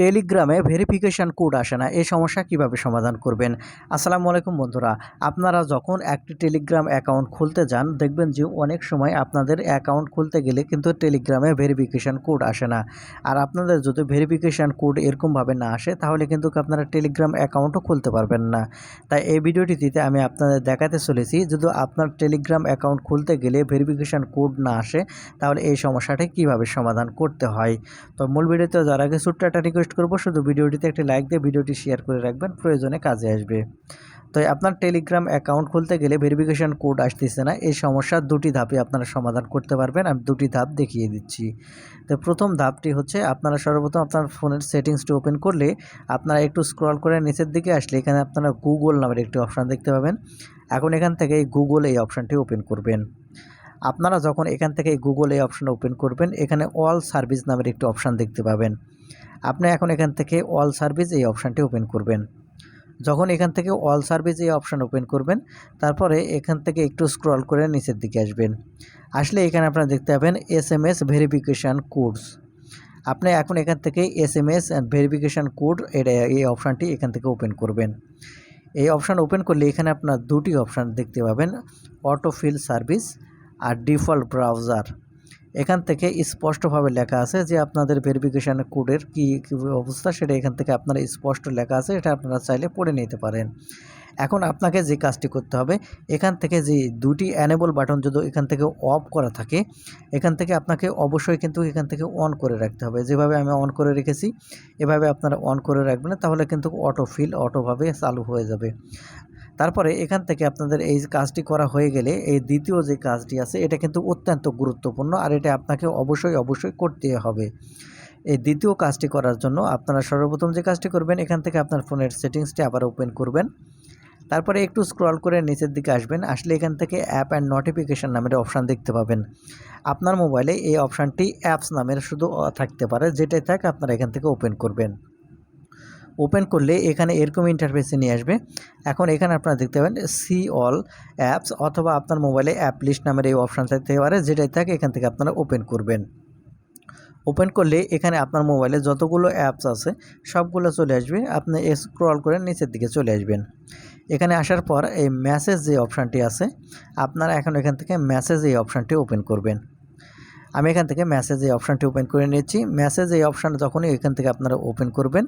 টেলিগ্রামে verification code আসে না, এই সমস্যা কীভাবে সমাধান করবেন? আসসালামু আলাইকুম বন্ধুরা, আপনারা যখন একটি টেলিগ্রাম অ্যাকাউন্ট খুলতে যান, দেখবেন যে অনেক সময় আপনাদের অ্যাকাউন্ট খুলতে গেলে কিন্তু টেলিগ্রামে ভেরিফিকেশান কোড আসে না। আর আপনাদের যদি ভেরিফিকেশান কোড এরকমভাবে না আসে, তাহলে কিন্তু আপনারা টেলিগ্রাম অ্যাকাউন্টও খুলতে পারবেন না। তাই এই ভিডিওটিতে আমি আপনাদের দেখাতে চলেছি, যদি আপনার টেলিগ্রাম অ্যাকাউন্ট খুলতে গেলে ভেরিফিকেশান কোড না আসে, তাহলে এই সমস্যাটা কীভাবে সমাধান করতে হয়? তো মূল ভিডিওতে যার আগে ছোট্ট একটা রিকোয়েস্ট করব, শুধু ভিডিওটিতে একটি লাইক দিয়ে ভিডিওটি শেয়ার করে রাখবেন, প্রয়োজনে কাজে আসবে। তো আপনার টেলিগ্রাম অ্যাকাউন্ট খুলতে গেলে ভেরিফিকেশান কোড আসতেছে না, এই সমস্যার দুটি ধাপে আপনারা সমাধান করতে পারবেন, আমি দুটি ধাপ দেখিয়ে দিচ্ছি। তো প্রথম ধাপটি হচ্ছে, আপনারা সর্বপ্রথম আপনার ফোনের সেটিংসটি ওপেন করলে আপনারা একটু স্ক্রল করে নিচের দিকে আসলে এখানে আপনারা গুগল নামের একটি অপশান দেখতে পাবেন। এখন এখান থেকে এই গুগল এই অপশানটি ওপেন করবেন। আপনারা যখন এখান থেকে গুগল এই অপশান ওপেন করবেন, এখানে অল সার্ভিস নামের একটি অপশান দেখতে পাবেন। আপনি এখন এখান থেকে অল সার্ভিস এই অপশানটি ওপেন করবেন। যখন এখান থেকে অল সার্ভিস এই অপশান ওপেন করবেন, তারপরে এখান থেকে একটু স্ক্রল করে নিচের দিকে আসবেন। আসলে এখানে আপনারা দেখতে পাবেন S M S verification codes আপনি এখন এখান থেকে S M S verification code এটা এই অপশানটি এখান থেকে ওপেন করবেন। এই অপশান ওপেন করলে এখানে আপনার দুটি অপশান দেখতে পাবেন অটোফিল সার্ভিস আর ডিফল্ট ব্রাউজার। এখান থেকে স্পষ্টভাবে লেখা আছে যে আপনাদের ভেরিফিকেশান কোডের কী অবস্থা, সেটা এখান থেকে আপনার স্পষ্ট লেখা আছে, এটা আপনারা চাইলে পড়ে নিতে পারেন। এখন আপনাকে যে কাজটি করতে হবে, এখান থেকে যে দুটি অ্যানেবল বাটন যদি এখান থেকে অফ করা থাকে, এখান থেকে আপনাকে অবশ্যই কিন্তু এখান থেকে অন করে রাখতে হবে। যেভাবে আমি অন করে রেখেছি, এভাবে আপনারা অন করে রাখবেন, তাহলে কিন্তু অটো ফিল অটোভাবে চালু হয়ে যাবে। তারপরে এখান থেকে আপনাদের এই কাজটি করা হয়ে গেলে এই দ্বিতীয় যে কাজটি আছে, এটা কিন্তু অত্যন্ত গুরুত্বপূর্ণ আর এটা আপনাকে অবশ্যই অবশ্যই করতে হবে। এই দ্বিতীয় কাজটি করার জন্য আপনারা সর্বপ্রথম যে কাজটি করবেন, এখান থেকে আপনার ফোনের সেটিংসটি আবার ওপেন করবেন। তারপরে একটু স্ক্রল করে নিচের দিকে আসবেন, আসলে এখান থেকে অ্যাপ অ্যান্ড নোটিফিকেশান নামের অপশান দেখতে পাবেন। আপনার মোবাইলে এই অপশানটি অ্যাপস নামের শুধু থাকতে পারে, যেটাই থাক আপনারা এখান থেকে ওপেন করবেন। ওপেন করলে এখানে এরকম ইন্টারফেসে নিয়ে আসবে। এখন এখানে আপনারা দেখতে পাবেন সি অল অ্যাপস অথবা আপনার মোবাইলে অ্যাপ লিস্ট নামের এই অপশান থাকতে পারে, যেটাই থাকে এখান থেকে আপনারা ওপেন করবেন। ওপেন করলে এখানে আপনার মোবাইলে যতগুলো অ্যাপস আছে, সবগুলো চলে আসবে। আপনি স্ক্রল করে নিচের দিকে চলে আসবেন। এখানে আসার পর এই মেসেজ যে অপশানটি আছে, আপনারা এখন এখান থেকে মেসেজ এই অপশানটি ওপেন করবেন। আমি এখান থেকে মেসেজ এই অপশানটি ওপেন করে নিচ্ছি মেসেজ এই অপশানটা যখনই এখান থেকে আপনারা ওপেন করবেন,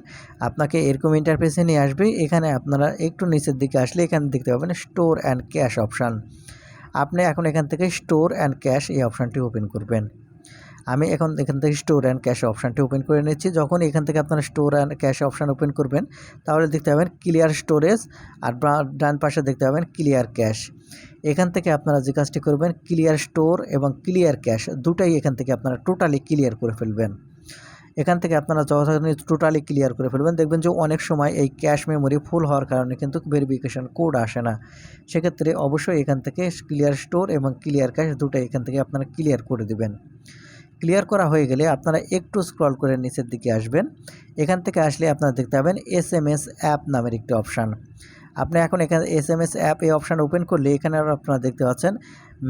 আপনাকে এরকম ইন্টারফেসে নিয়ে আসবে। এখানে আপনারা একটু নিচের দিকে আসলে এখানে দেখতে পাবেন স্টোর অ্যান্ড ক্যাশ অপশান আপনি এখন এখান থেকে স্টোর অ্যান্ড ক্যাশ এই অপশানটি ওপেন করবেন। আমি এখন এখান থেকে স্টোর অ্যান্ড ক্যাশ অপশানটি ওপেন করে নিচ্ছি। যখন এখান থেকে আপনারা store and cache option open করবেন, তাহলে দেখতে পাবেন ক্লিয়ার স্টোরেজ আর ডান পাশে দেখতে পাবেন ক্লিয়ার ক্যাশ এখান থেকে আপনারা যে কাজটি করবেন ক্লিয়ার স্টোর এবং ক্লিয়ার ক্যাশ দুটাই এখান থেকে আপনারা টোটালি ক্লিয়ার করে ফেলবেন। এখান থেকে আপনারা যথাযথ টোটালি ক্লিয়ার করে ফেলবেন। দেখবেন যে অনেক সময় এই ক্যাশ মেমোরি ফুল হওয়ার কারণে কিন্তু ভেরিফিকেশান কোড আসে না। সেক্ষেত্রে অবশ্যই এখান থেকে ক্লিয়ার স্টোর এবং ক্লিয়ার ক্যাশ দুটাই এখান থেকে আপনারা ক্লিয়ার করে দেবেন। ক্লিয়ার করা হয়ে গেলে আপনারা একটু স্ক্রল করে নিচের দিকে আসবেন। এখান থেকে আসলে আপনারা দেখতে পাবেন এস এম এস অ্যাপ নামের একটি অপশান আপনি এখন এখানে এস এম এস অ্যাপ এই অপশান ওপেন করলে এখানে আপনারা দেখতে পাচ্ছেন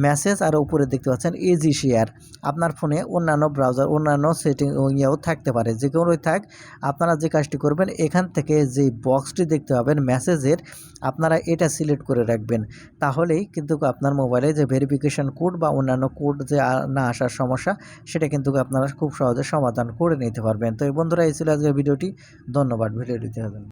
মেসেজ আর উপরে দেখতে পাচ্ছেন ইজি শেয়ার আপনার ফোনে অন্যান্য ব্রাউজার অন্যান্য সেটিং ইয়েও থাকতে পারে, যে কোনোই থাক, আপনারা যে কাজটি করবেন, এখান থেকে যে বক্সটি দেখতে পাবেন মেসেজের আপনারা এটা সিলেক্ট করে রাখবেন। তাহলেই কিন্তু আপনার মোবাইলে যে ভেরিফিকেশান কোড বা অন্যান্য কোড যে না আসার সমস্যা, সেটা কিন্তু আপনারা খুব সহজে সমাধান করে নিতে পারবেন। তো এই বন্ধুরা, এই ছিল আজকের ভিডিওটি। ধন্যবাদ, ভিডিওটি দেখার